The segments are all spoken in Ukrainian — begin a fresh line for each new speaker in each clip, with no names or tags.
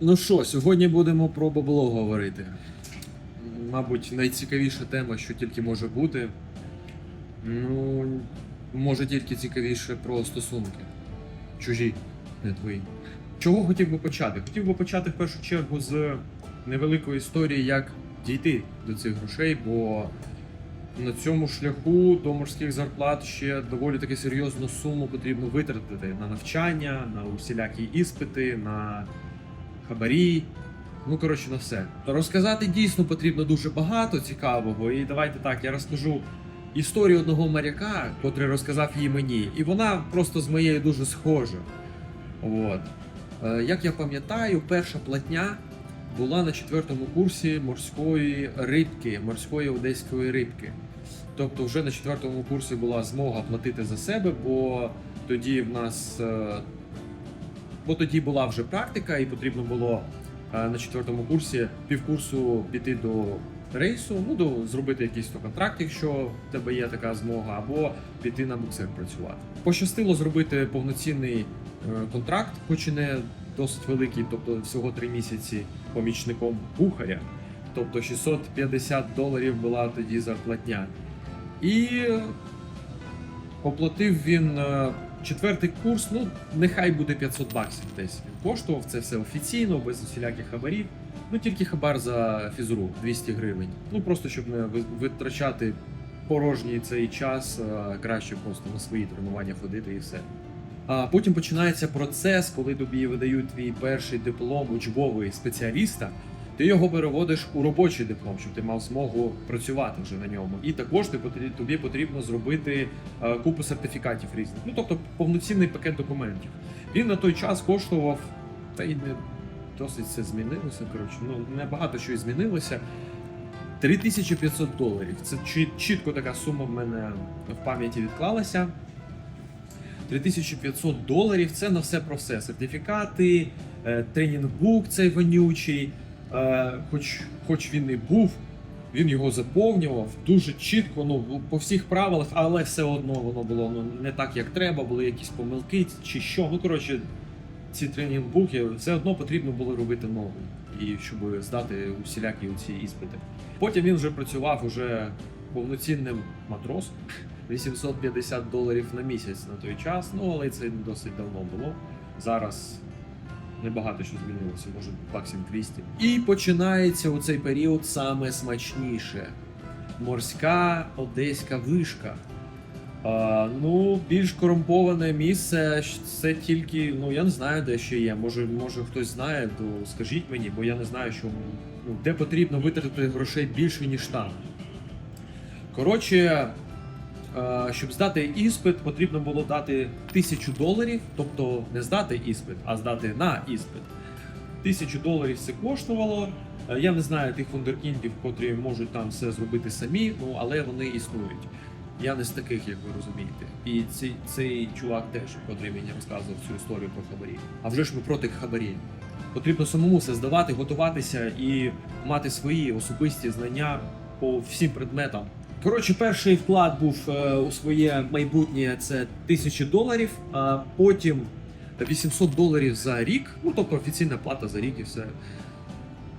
Ну що, сьогодні будемо про бабло говорити. Мабуть, найцікавіша тема, що тільки може бути. Ну, може тільки цікавіше про стосунки. Чужі, не твої. Чого хотів би почати? Хотів би почати в першу чергу з невеликої історії, як дійти до цих грошей, бо на цьому шляху до морських зарплат ще доволі таки серйозну суму потрібно витратити на навчання, на усілякі іспити, на хабарі. Ну, коротше, на все. Розказати дійсно потрібно дуже багато цікавого. І давайте так, я розкажу історію одного моряка, котрий розказав її мені, і вона просто з моєю дуже схожа. От. Е, Як я пам'ятаю, перша платня була на четвертому курсі морської рибки, морської одеської рибки. Тобто, вже на четвертому курсі була змога платити за себе, бо тоді в нас. Е, Бо тоді була вже практика, і потрібно було е, на четвертому курсі півкурсу піти до рейсу, ну до зробити якийсь то контракт, якщо в тебе є така змога, або піти на буксир працювати. Пощастило зробити повноцінний е, контракт, хоч і не досить великий, тобто всього три місяці помічником кухаря. Тобто 650 доларів була тоді зарплатня. І оплатив він е, четвертий курс, ну нехай буде 500 баксів десь. Він коштував це все офіційно, без усіляких хабарів. Ну тільки хабар за фізру 200 гривень. Ну просто щоб не витрачати порожній цей час, краще просто на свої тренування ходити і все. А потім починається процес, коли тобі видають твій перший диплом учбовий спеціаліста. Ти його переводиш у робочий диплом, щоб ти мав змогу працювати вже на ньому. І також ти тобі потрібно зробити е, купу сертифікатів різних. Ну тобто повноцінний пакет документів. Він на той час коштував, та й не досить все змінилося. Коротше, ну небагато що і змінилося. 3500 доларів. Це чітко така сума в мене в пам'яті відклалася. 3500 доларів це на все про все. Сертифікати, е, тренінг-бук цей вонючий. Е, Хоч, хоч він і був, він його заповнював дуже чітко, ну по всіх правилах, але все одно воно було ну, не так, як треба, були якісь помилки чи що. Ну коротше, ці тренінг-буки все одно потрібно було робити новий, і щоб здати усілякі ці іспити. Потім він вже працював уже повноцінним матросом. 850 доларів на місяць на той час, ну але це досить давно було. Зараз небагато що змінилося, може баксів 200. І починається у цей період саме смачніше. Морська одеська вишка. А, ну, більш корумповане місце це тільки, ну я не знаю, де ще є. Може, може хтось знає, то скажіть мені, бо я не знаю, що ну, де потрібно витратити грошей більше, ніж там. Коротше, щоб здати іспит, потрібно було дати тисячу доларів, тобто не здати іспит, а здати на іспит. Тисячу доларів це коштувало. Е, Я не знаю тих вундеркіндів, котрі можуть там все зробити самі, ну але вони існують. Я не з таких, як ви розумієте. І цей, цей чувак теж, котрий мені розказував цю історію про хабарі. А вже ж ми проти хабарів. Потрібно самому все здавати, готуватися і мати свої особисті знання по всім предметам. Коротше, перший вклад був е, у своє майбутнє це тисячі доларів, а потім 800 доларів за рік, ну тобто офіційна плата за рік і все.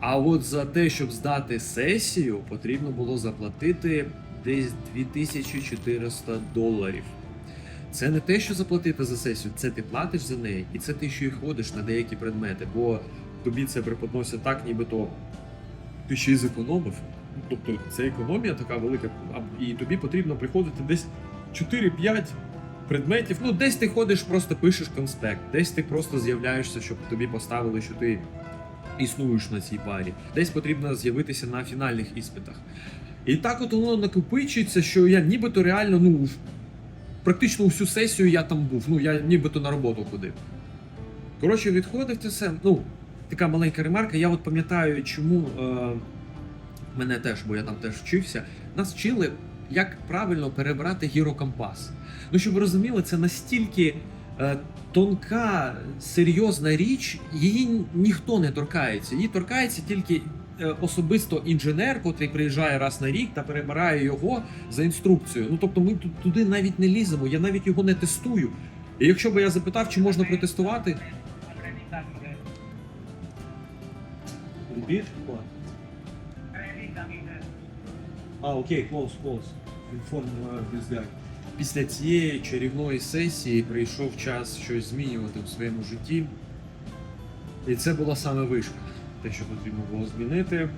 А от за те, щоб здати сесію, потрібно було заплатити десь 2400 доларів. Це не те, що заплатити за сесію, це ти платиш за неї, і це ти ще й ходиш на деякі предмети, бо тобі це преподносять так, нібито ти ще й зекономив. Тобто це економія така велика, і тобі потрібно приходити десь 4-5 предметів. Ну, десь ти ходиш, просто пишеш конспект, десь ти просто з'являєшся, щоб тобі поставили, що ти існуєш на цій парі. Десь потрібно з'явитися на фінальних іспитах. І так от воно накопичується, що я нібито реально, ну, практично всю сесію я там був. Ну, я нібито на роботу ходив. Коротше, відходив це все. Ну, така маленька ремарка. Я от пам'ятаю, чому е, мене теж, бо я там теж вчився, нас вчили, як правильно перебрати гірокомпас. Ну, щоб ви розуміли, це настільки е, тонка, серйозна річ, її ніхто не торкається. Її торкається тільки е, особисто інженер, котрий приїжджає раз на рік та перебирає його за інструкцією. Ну тобто ми тут туди навіть не ліземо, я навіть його не тестую. І якщо би я запитав, чи можна протестувати,
bit? Ah, okay, close, close. Inform this.
Після цієї чарівної сесії прийшов час щось змінювати в своєму житті. І це була саме вишка, те, що потрібно було змінити.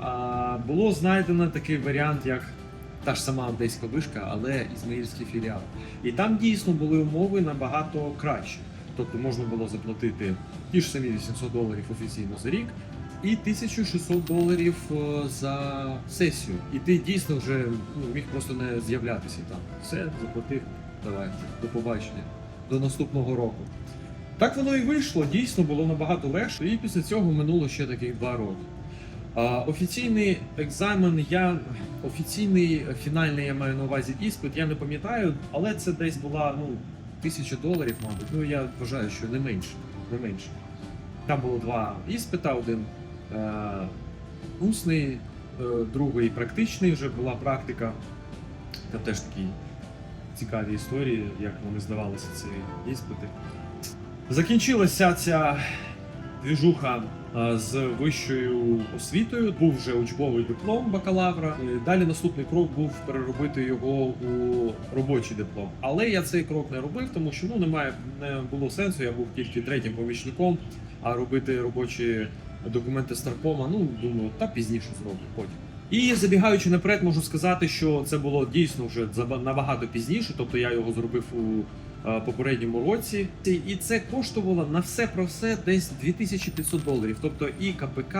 А, було знайдено такий варіант, як та ж сама одеська вишка, але ізмаїльський філіал. І там дійсно були умови набагато кращі. Тобто можна було заплатити ті ж самі 800 доларів офіційно за рік і 1600 доларів е, за сесію. І ти дійсно вже ну, міг просто не з'являтися там. Все, заплатив, давай, до побачення, до наступного року. Так воно і вийшло, дійсно було набагато легше, і після цього минуло ще таких два роки. Офіційний екзамен, я офіційний фінальний я маю на увазі іспит, я не пам'ятаю, але це десь була ну, тисяча доларів, мабуть. Ну я вважаю, що не менше. Не менше. Там було два іспита, один усний, е, другий практичний, вже була практика. Там теж такі цікаві історії, як вони здавалися ці іспити. Закінчилася ця двіжуха е, з вищою освітою. Був вже учбовий диплом бакалавра. Далі наступний крок був переробити його у робочий диплом. Але я цей крок не робив, тому що ну немає не було сенсу. Я був тільки третім помічником, а робити робочі документи Старпома, ну думаю, та пізніше зроблю потім. І забігаючи наперед, можу сказати, що це було дійсно вже набагато пізніше, тобто я його зробив у е, попередньому році. І це коштувало на все про все десь 2500 доларів. Тобто і КПК,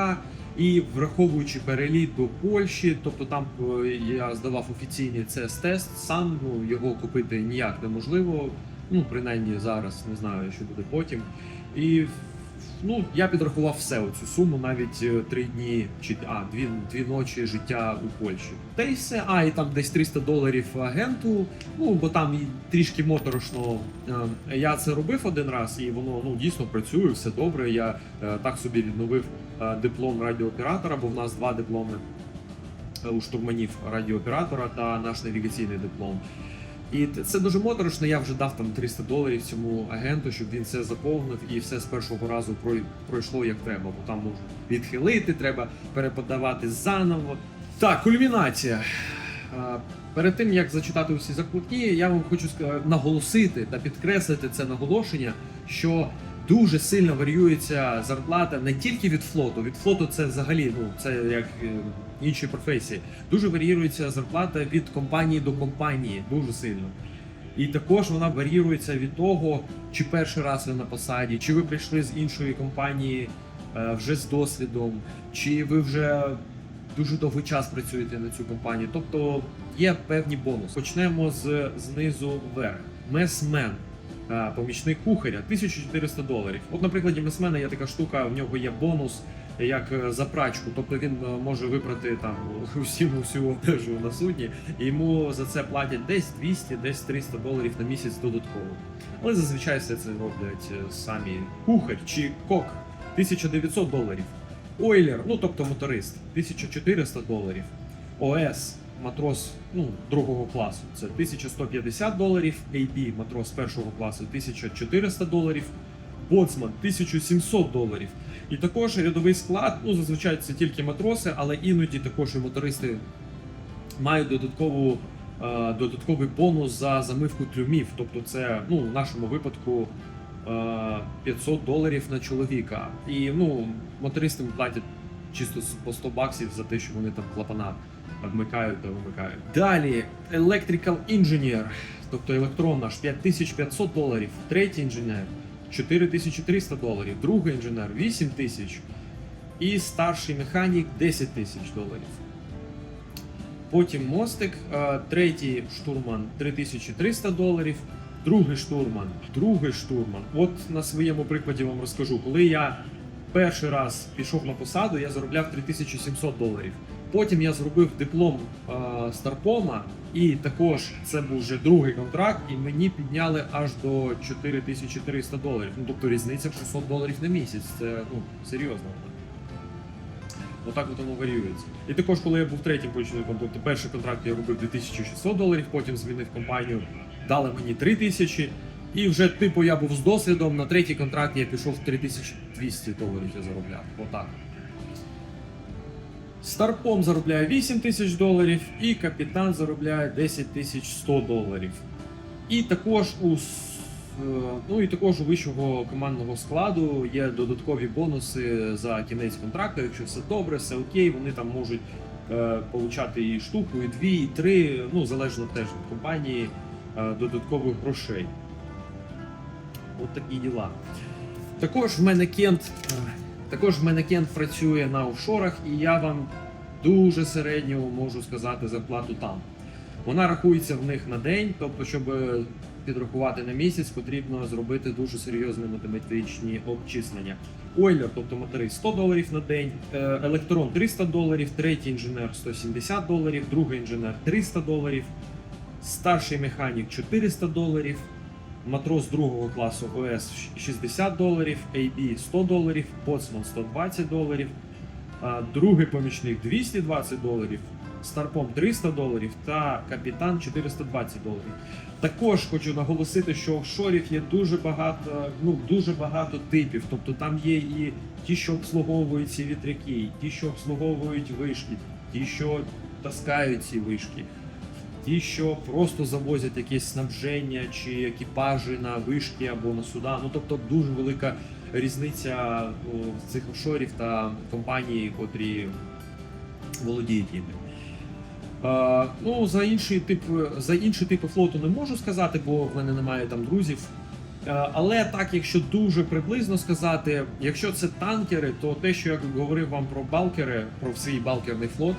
і враховуючи переліт до Польщі, тобто там е, я здавав офіційний CES-тест, сам ну, його купити ніяк неможливо. Ну, принаймні зараз не знаю, що буде потім. І ну, я підрахував все оцю суму, навіть е, три дні чи а, дві, дві ночі життя у Польщі. Та й все. А, і там десь 300 доларів агенту. Ну, бо там трішки моторошно. Е, Я це робив один раз, і воно ну дійсно працює, все добре. Я е, так собі відновив диплом радіооператора, бо в нас два дипломи у штурманів радіооператора та наш навігаційний диплом. І це дуже моторошно. Я вже дав там 300 доларів цьому агенту, щоб він це заповнив і все з першого разу прой- пройшло як треба. Бо там можуть відхилити, треба переподавати заново. Так, кульмінація. Перед тим як зачитати усі закладки, я вам хочу наголосити та підкреслити це наголошення, що дуже сильно варіюється зарплата не тільки від флоту. Від флоту це взагалі ну це як е, інші професії. Дуже варіюється зарплата від компанії до компанії, дуже сильно. І також вона варіюється від того, чи перший раз ви на посаді, чи ви прийшли з іншої компанії е, вже з досвідом, чи ви вже дуже довгий час працюєте на цю компанію. Тобто є певні бонуси. Почнемо з знизу вверх. Месмен. Е, Помічник кухаря 1400 доларів. От, на прикладі месмена є така штука, в нього є бонус як е, за прачку, тобто він е, може випрати там усім всю одежу на судні, і йому за це платять десь 200, десь 300 доларів на місяць додатково. Але зазвичай все це роблять самі кухар чи кок 1900 доларів. Ойлер, ну тобто моторист, 1400 доларів. ОС, матрос ну, другого класу, це 1150 доларів, AB, матрос першого класу, 1400 доларів, боцман 1700 доларів. І також рядовий склад, ну зазвичай це тільки матроси, але іноді також і мотористи мають додаткову, е, додатковий бонус за замивку трюмів. Тобто, це ну, в нашому випадку е, 500 доларів на чоловіка. І ну, мотористам платять чисто по 100 баксів за те, що вони там клапана вмикають та вимикають. Далі Electrical Engineer, тобто електрон наш 5500 доларів, третій інженер 4300 доларів, другий інженер 8000 і старший механік 10 тисяч доларів. Потім мостик, е, третій штурман 3300 доларів, другий штурман, другий штурман. От на своєму прикладі вам розкажу, коли я перший раз пішов на посаду, я заробляв 3700 доларів. Потім я зробив диплом е, Старпома, і також це був вже другий контракт, і мені підняли аж до 4300 доларів. Ну тобто різниця 600 доларів на місяць. Це ну серйозно. Отак от воно варіюється. І також, коли я був третім помічником, тобто перший контракт я робив 2600 доларів, потім змінив компанію, дали мені 3000, І вже, типу, я був з досвідом, на третій контракт я пішов 3200 доларів я заробляв. Отак. Старпом заробляє 8 тисяч доларів, і капітан заробляє 10 тисяч 100 доларів. І також у е, ну і також у вищого командного складу є додаткові бонуси за кінець контракту. Якщо все добре, все окей, вони там можуть е, получати і штуку, і дві, і три, ну залежно теж від компанії е, додаткових грошей. От такі діла. Також в мене Кент, е, також в мене Кент працює на офшорах, і я вам дуже середньо можу сказати зарплату там. Вона рахується в них на день, тобто, щоб підрахувати на місяць, потрібно зробити дуже серйозні математичні обчислення. Ойлер, тобто моторист 100 доларів на день, е, електрон 300 доларів, третій інженер 170 доларів, другий інженер 300 доларів, старший механік 400 доларів, матрос другого класу ОС 60 доларів, AB 100 доларів, боцман 120 доларів, другий помічник 220 доларів, старпом 300 доларів та капітан 420 доларів. Також хочу наголосити, що офшорів є дуже багато, ну дуже багато типів. Тобто там є і ті, що обслуговують ці вітряки, і ті, що обслуговують вишки, ті, що таскають ці вишки, ті, що просто завозять якесь снабження чи екіпажі на вишки або на суда. Ну тобто дуже велика різниця о, цих офшорів та компаній, котрі володіють ними. Ну, за інший тип, за інші типи флоту не можу сказати, бо в мене немає там друзів. Але так, якщо дуже приблизно сказати, якщо це танкери, то те, що я говорив вам про балкери, про свій балкерний флот,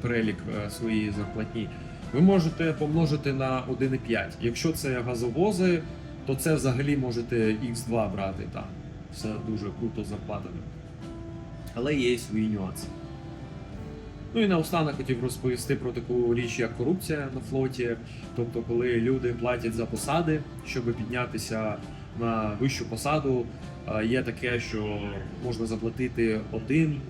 перелік е, своєї зарплатні, ви можете помножити на 1,5. Якщо це газовози, то це взагалі можете X2 брати там. Все дуже круто з зарплатами. Але є свої нюанси. Ну і наостанок хотів розповісти про таку річ, як корупція на флоті. Тобто, коли люди платять за посади, щоб піднятися на вищу посаду, є таке, що можна заплатити один,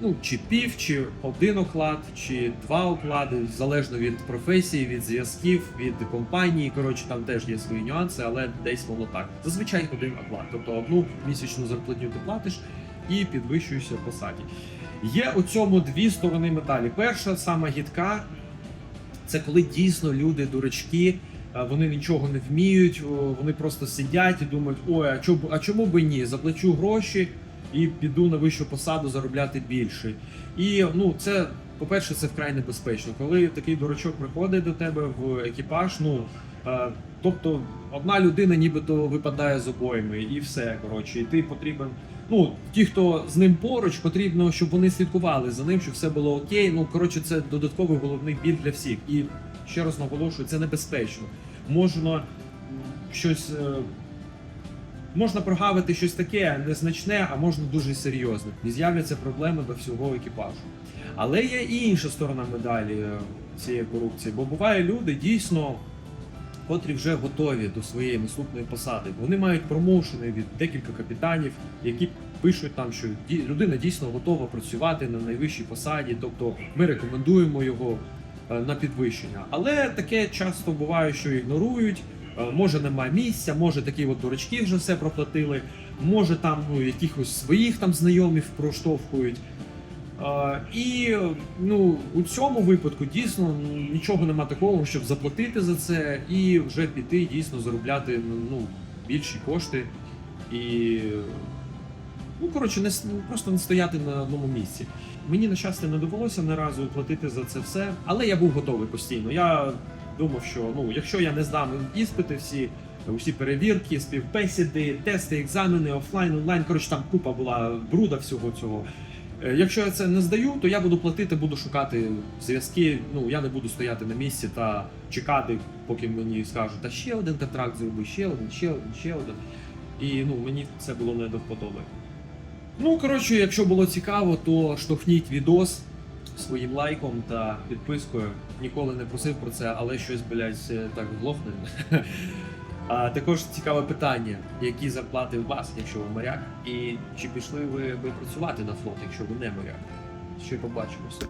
ну чи пів, чи один оклад, чи два оклади, залежно від професії, від зв'язків, від компанії. Коротше, там теж є свої нюанси, але десь воно так. Зазвичай один оклад. Тобто одну місячну зарплатню ти платиш і підвищуєшся в посаді. Є у цьому дві сторони медалі. Перша, сама гідка, це коли дійсно люди дурачки, вони нічого не вміють, вони просто сидять і думають, ой, а чому, а чому би ні? Заплачу гроші і піду на вищу посаду заробляти більше. І ну, це, по-перше, це вкрай небезпечно. Коли такий дурачок приходить до тебе в екіпаж, ну. е, Тобто одна людина нібито випадає з обоями, і все коротше, і ти потрібен ну, ті, хто з ним поруч, потрібно, щоб вони слідкували за ним, щоб все було окей. Ну, коротше, це додатковий головний біль для всіх. І ще раз наголошую, це небезпечно. Можна щось. Можна прогавити щось таке незначне, а можна дуже серйозне. І з'являться проблеми до всього екіпажу. Але є і інша сторона медалі е, цієї корупції, бо буває люди дійсно котрі вже готові до своєї наступної посади. Вони мають промоушени від декілька капітанів, які пишуть там, що людина дійсно готова працювати на найвищій посаді, тобто ми рекомендуємо його е, на підвищення. Але таке часто буває, що ігнорують. Е, Може немає місця, може такі от дурачки вже все проплатили, може там ну, якихось своїх там знайомих проштовхують. Е, І ну, у цьому випадку дійсно нічого нема такого, щоб заплатити за це і вже піти дійсно заробляти ну, більші кошти. І ну, коротше, не, ну, просто не стояти на одному місці. Мені, на щастя, не довелося ні платити за це все, але я був готовий постійно. Я думав, що ну, якщо я не здам іспити всі. Усі перевірки, співбесіди, тести, екзамени, офлайн, онлайн. Коротше, там купа була бруда всього цього. Е, Якщо я це не здаю, то я буду платити, буду шукати зв'язки. Ну я не буду стояти на місці та чекати, поки мені скажуть, та ще один контракт зроби, ще один, ще один, ще один. І ну мені це було не до вподоби. Ну коротше, якщо було цікаво, то штовхніть відос своїм лайком та підпискою. Ніколи не просив про це, але щось, блядь, е, так глохне. А також цікаве питання, які зарплати у вас, якщо ви моряк, і чи пішли ви ви працювати на флот, якщо ви не моряк? Ще побачимося.